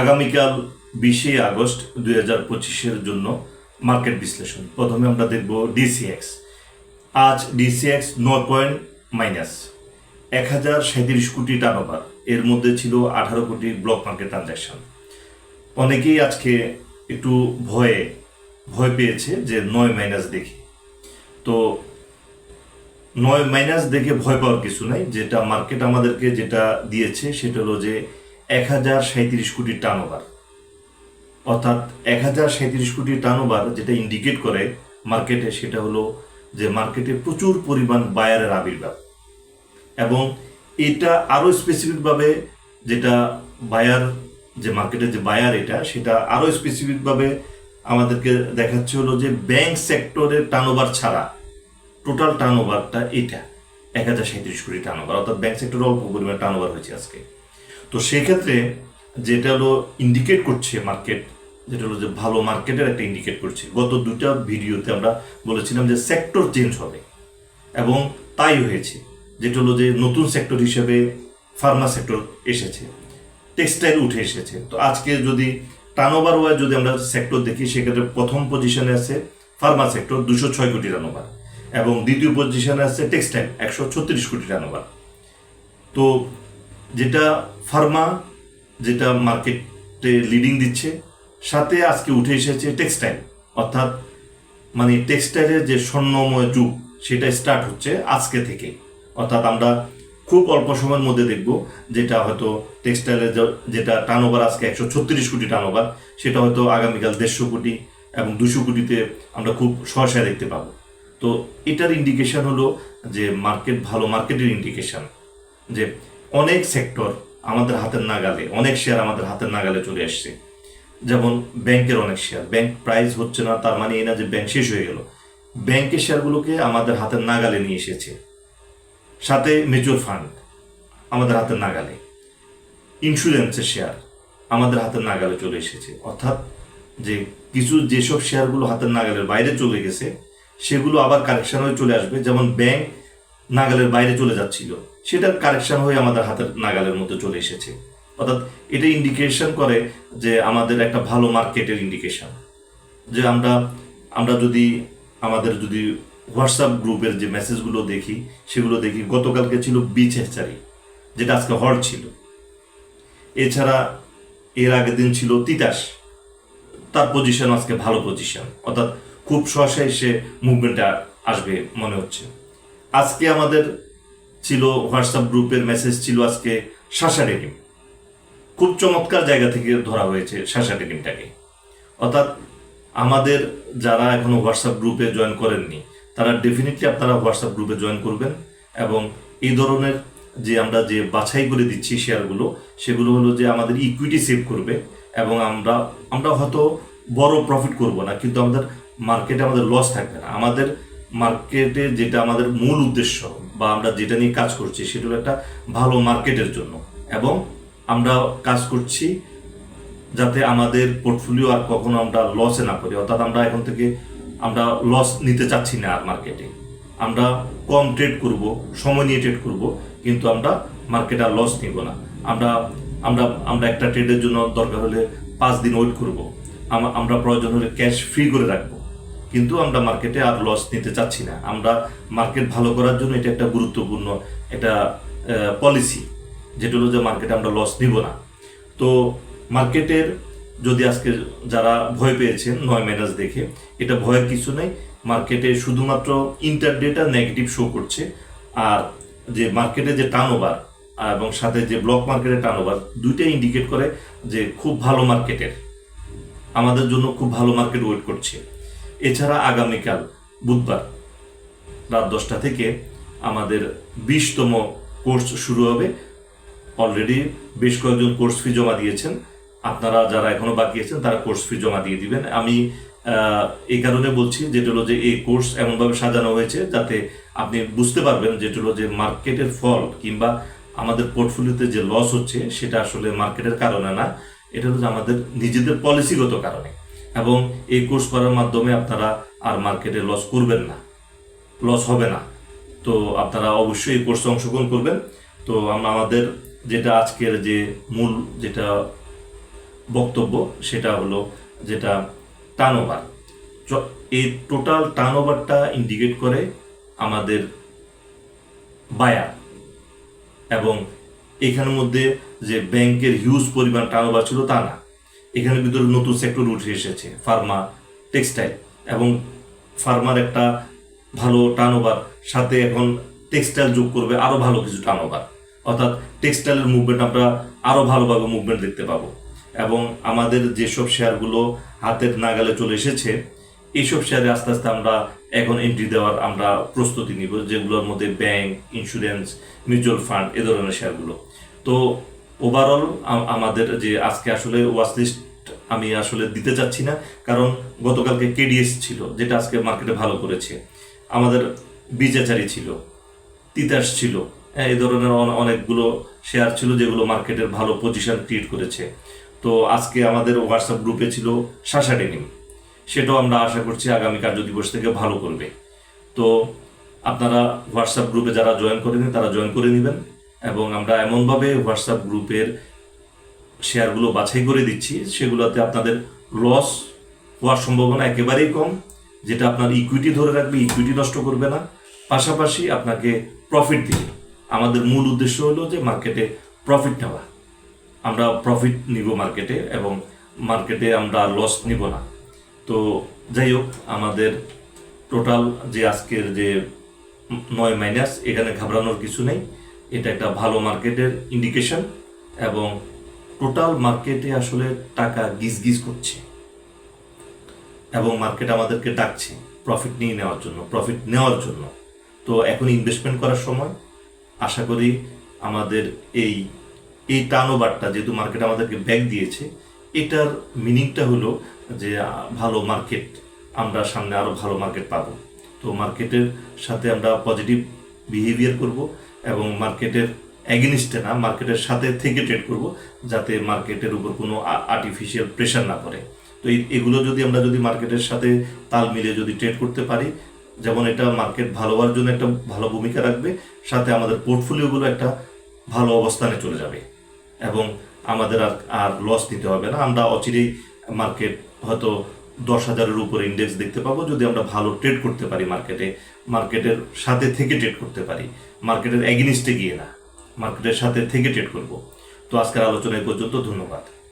আগামীকাল বিশে আগস্ট দুই হাজার পঁচিশের জন্য মার্কেট বিশ্লেষণ। প্রথমে আমরা দেখব ডিসিএক্স। আজ ডিসিএক্স নয় পয়েন্ট মাইনাস এক হাজার সাঁত্রিশ কোটি টার্নওভার। এর মধ্যে ছিল আঠারো কোটি ব্লক মার্কেট ট্রানজ্যাকশন অনেকেই আজকে একটু ভয়ে, ভয় পেয়েছে যে নয় মাইনাস দেখে। তো নয় মাইনাস দেখে ভয় পাওয়ার কিছু নাই। যেটা মার্কেট আমাদেরকে যেটা দিয়েছে সেটা হলো যে এক হাজার সাঁত্রিশ কোটি টার্ন ওভার অর্থাৎ এক হাজার সাঁত্রিশ কোটি টার্ন ওভার যেটা ইন্ডিকেট করে মার্কেটে সেটা হলো যে মার্কেটে প্রচুর পরিমাণ বায়ারের আবির্ভাব। এবং এটা আরও স্পেসিফিকভাবে যেটা বায়ার যে মার্কেটের যে বায়ার এটা, সেটা আরও স্পেসিফিকভাবে আমাদেরকে দেখাচ্ছে হলো যে ব্যাংক সেক্টরের টার্নওভার ছাড়া টোটাল টার্নওভারটা এটা, এক হাজার সাঁত্রিশ কোটি টার্নওভার অর্থাৎ ব্যাংক সেক্টরে অল্প পরিমাণে টার্নওভার হয়েছে আজকে। তো সেক্ষেত্রে যেটা হলো ইন্ডিকেট করছে মার্কেট যেটা হলো যে ভালো মার্কেটের একটা ইন্ডিকেট করছে। গত দুটা ভিডিওতে আমরা বলেছিলাম যে সেক্টর চেঞ্জ হবে এবং তাই হয়েছে। যেটা হলো যে নতুন সেক্টর হিসেবে ফার্মা সেক্টর এসেছে টেক্সটাইল উঠে এসেছে। তো আজকে যদি টার্নওভার ওয়াই যদি আমরা সেক্টর দেখি, সেক্ষেত্রে প্রথম পজিশনে আছে ফার্মা সেক্টর দুশো ছয় কোটি টার্নওভার এবং দ্বিতীয় পজিশনে আছে টেক্সটাইল একশো ছত্রিশ কোটি টার্নওভার তো যেটা ফার্মা, যেটা মার্কেটে লিডিং দিচ্ছে, সাথে আজকে উঠে এসেছে টেক্সটাইল অর্থাৎ মানে টেক্সটাইলের যে স্বর্ণময় যুগ, সেটা স্টার্ট হচ্ছে আজকে থেকে। অর্থাৎ আমরা খুব অল্প সময়ের মধ্যে দেখব যেটা হয়তো টেক্সটাইলের যেটা টার্নওভার আজকে একশো ছত্রিশ কোটি টার্নওভার সেটা হয়তো আগামীকাল দেড়শো কোটি এবং দুশো কোটিতে আমরা খুব সহসায় দেখতে পাবো। তো এটার ইন্ডিকেশন হলো যে মার্কেট ভালো মার্কেটের ইন্ডিকেশন যে অনেক সেক্টর আমাদের হাতের নাগালে, অনেক শেয়ার আমাদের হাতের নাগালে চলে আসছে। যেমন ব্যাংকের অনেক শেয়ার ব্যাংক প্রাইস হচ্ছে না, তার মানে এই না যে ব্যাংক শেষ হয়ে গেল। ব্যাংকের শেয়ারগুলোকে আমাদের হাতের নাগালে নিয়ে এসেছে। সাথে মিউচুয়াল ফান্ড আমাদের হাতের নাগালে। ইন্স্যুরেন্সের শেয়ার আমাদের হাতের নাগালে চলে এসেছে। অর্থাৎ যে কিছু যেসব শেয়ারগুলো হাতের নাগালের বাইরে চলে গেছে, সেগুলো আবার কারেকশন হয়ে চলে আসবে। যেমন ব্যাংক নাগালের বাইরে চলে যাচ্ছিল। সেটার কারেকশন হয়ে আমাদের হাতের নাগালের মধ্যে চলে এসেছে। অর্থাৎ এটা ইন্ডিকেশন করে যে আমাদের একটা ভালো মার্কেটের ইন্ডিকেশন যে আমরা আমরা যদি, আমাদের যদি হোয়াটসঅ্যাপ গ্রুপের যে মেসেজগুলো দেখি, সেগুলো দেখি, গতকালকে ছিল বিচ হ্যাচারি যেটা আজকে হট ছিল। এছাড়া এর আগের দিন ছিল তিতাস। তার পজিশন আজকে ভালো পজিশন অর্থাৎ খুব সহসায় সে মুভমেন্টে আসবে মনে হচ্ছে। আজকে আমাদের ছিল হোয়াটসঅ্যাপ গ্রুপের মেসেজ ছিল আজকে শাসা রেডিম খুব চমৎকার জায়গা থেকে ধরা হয়েছে শাসা রেডিমটাকে অর্থাৎ আমাদের যারা এখনও হোয়াটসঅ্যাপ গ্রুপে জয়েন করেননি, তারা ডেফিনেটলি আপনারা হোয়াটসঅ্যাপ গ্রুপে জয়েন করবেন এবং এই ধরনের যে আমরা যে বাছাই করে দিচ্ছি শেয়ারগুলো, সেগুলো হলো যে আমাদের ইকুইটি সেভ করবে এবং আমরা আমরা হয়তো বড় প্রফিট করব না, কিন্তু আমাদের মার্কেটে আমাদের লস থাকবে না। আমাদের মার্কেটে যেটা আমাদের মূল উদ্দেশ্য বা আমরা যেটা নিয়ে কাজ করছি, সেটা হলো একটা ভালো মার্কেটের জন্য। এবং আমরা কাজ করছি যাতে আমাদের পোর্টফোলিও আর কখনো আমরা লসে না করি অর্থাৎ আমরা এখন থেকে আমরা লস নিতে চাচ্ছি না আর মার্কেটে আমরা কম ট্রেড করব, সময় নিয়ে ট্রেড করব, কিন্তু আমরা মার্কেটে আর লস নিব না। আমরা আমরা আমরা একটা ট্রেডের জন্য দরকার হলে পাঁচ দিন ওয়েট করব। আমরা প্রয়োজন হলে ক্যাশ ফ্রি করে রাখব। কিন্তু আমরা মার্কেটে আর লস নিতে চাচ্ছি না। আমরা মার্কেট ভালো করার জন্য এটা একটা গুরুত্বপূর্ণ একটা পলিসি যেটা হলো যে মার্কেটে আমরা লস নিব না। তো মার্কেটের যদি আজকে যারা ভয় পেয়েছেন নয় মাইনাস দেখে, এটা ভয়ের কিছু নেই। মার্কেটে শুধুমাত্র ইন্টার ইন্টারডেটা নেগেটিভ শো করছে। আর যে মার্কেটে যে টার্ন ওভার এবং সাথে যে ব্লক মার্কেটের টার্ন ওভার দুইটাই ইন্ডিকেট করে যে খুব ভালো মার্কেটের আমাদের জন্য খুব ভালো মার্কেট ওয়েট করছে। এছাড়া আগামীকাল বুধবার রাত দশটা থেকে আমাদের বিশতম কোর্স শুরু হবে। অলরেডি বেশ কয়েকজন কোর্স ফি জমা দিয়েছেন। আপনারা যারা এখনও বাকি আছেন, তারা কোর্স ফি জমা দিয়ে দিবেন। আমি এই কারণে বলছি যেটা হলো যে এই কোর্স এমনভাবে সাজানো হয়েছে যাতে আপনি বুঝতে পারবেন যেটা হলো যে মার্কেটের ফল কিংবা আমাদের পোর্টফোলিওতে যে লস হচ্ছে, সেটা আসলে মার্কেটের কারণে না, এটা হলো আমাদের নিজেদের পলিসিগত কারণে। এবং এই কোর্স করার মাধ্যমে আপনারা আর মার্কেটে লস করবেন না। লস হবে না। তো আপনারা অবশ্যই এই কোর্সে অংশগ্রহণ করবেন। তো আমরা আমাদের যেটা আজকের যে মূল যেটা বক্তব্য, সেটা হলো যেটা টার্ন ওভার এই টোটাল টার্ন ওভারটা ইন্ডিকেট করে আমাদের বায়ার এবং এখানের মধ্যে যে ব্যাংকের হিউজ পরিমাণ টার্নওভার ছিল তা না। এখানে ভিতরে নতুন সেক্টর উঠে এসেছে ফার্মা টেক্সটাইল এবং ফার্মার একটা ভালো টার্নওভার সাথে এখন টেক্সটাইল যোগ করবে আরও ভালো কিছু টার্নওভার অর্থাৎ টেক্সটাইলের মুভমেন্ট আমরা আরও ভালোভাবে মুভমেন্ট দেখতে পাবো। এবং আমাদের যেসব শেয়ারগুলো হাতের নাগালে চলে এসেছে, এইসব শেয়ারে আস্তে আস্তে আমরা এখন এন্ট্রি দেওয়ার আমরা প্রস্তুতি নিব, যেগুলোর মধ্যে ব্যাংক ইন্স্যুরেন্স মিউচুয়াল ফান্ড এ ধরনের শেয়ারগুলো তো ওভারঅল আমাদের যে আজকে আসলে ওয়াচ লিস্ট আমি আসলে দিতে চাচ্ছি না কারণ গতকালকে কেডিএস ছিল যেটা আজকে মার্কেটে ভালো করেছে। আমাদের বিজাচারি ছিল তিতাস ছিল হ্যাঁ, এই ধরনের অন- অনেকগুলো শেয়ার ছিল যেগুলো মার্কেটের ভালো পজিশন ক্রিয়েট করেছে। তো আজকে আমাদের হোয়াটসঅ্যাপ গ্রুপে ছিল শাসা ডেনিম সেটাও আমরা আশা করছি আগামী কার্য দিবস থেকে ভালো করবে। তো আপনারা হোয়াটসঅ্যাপ গ্রুপে যারা জয়েন করেনি তারা জয়েন করে নেবেন। এবং আমরা এমনভাবে হোয়াটসঅ্যাপ গ্রুপের শেয়ারগুলো বাছাই করে দিচ্ছি, সেগুলোতে আপনাদের লস হওয়ার সম্ভাবনা একেবারেই কম, যেটা আপনার ইকুইটি ধরে রাখবে ইকুইটি নষ্ট করবে না। পাশাপাশি আপনাকে প্রফিট দিবে। আমাদের মূল উদ্দেশ্য হলো যে মার্কেটে প্রফিট নেওয়া। আমরা প্রফিট নিব মার্কেটে এবং মার্কেটে আমরা লস নিব না। তো যাই হোক, আমাদের টোটাল যে আজকের যে নয় মাইনাস এখানে ঘাবড়ানোর কিছু নেই। এটা একটা ভালো মার্কেটের ইন্ডিকেশন এবং টোটাল মার্কেটে আসলে টাকা গিজ গিজ করছে। এবং মার্কেট আমাদেরকে ডাকছে প্রফিট নিয়ে নেওয়ার জন্য প্রফিট নেওয়ার জন্য। তো এখন ইনভেস্টমেন্ট করার সময় আশা করি আমাদের এই এই টার্ন ওভারটা যেহেতু মার্কেট আমাদেরকে ব্যাক দিয়েছে, এটার মিনিংটা হলো যে ভালো মার্কেট আমরা সামনে আরও ভালো মার্কেট পাবো। তো মার্কেটের সাথে আমরা পজিটিভ বিহেভিয়ার করব। এবং মার্কেটের অ্যাগেনিস্টে না মার্কেটের সাথে থেকে ট্রেড করব যাতে মার্কেটের উপর কোনো আর্টিফিশিয়াল প্রেশার না পড়ে। তো এগুলো যদি আমরা যদি মার্কেটের সাথে তাল মিলিয়ে যদি ট্রেড করতে পারি, যেমন এটা মার্কেট ভালো হওয়ার জন্য একটা ভালো ভূমিকা রাখবে, সাথে আমাদের পোর্টফোলিওগুলো একটা ভালো অবস্থানে চলে যাবে এবং আমাদের আর আর লস নিতে হবে না। আমরা অচিরেই মার্কেট হয়তো দশ হাজারের উপরে ইন্ডেক্স দেখতে পাবো। যদি আমরা ভালো ট্রেড করতে পারি মার্কেটে মার্কেটের সাথে থেকে ট্রেড করতে পারি। মার্কেটের অ্যাগেনিস্টে গিয়ে না মার্কেটের সাথে থেকে ট্রেড করব। তো আজকের আলোচনা এই পর্যন্ত, ধন্যবাদ।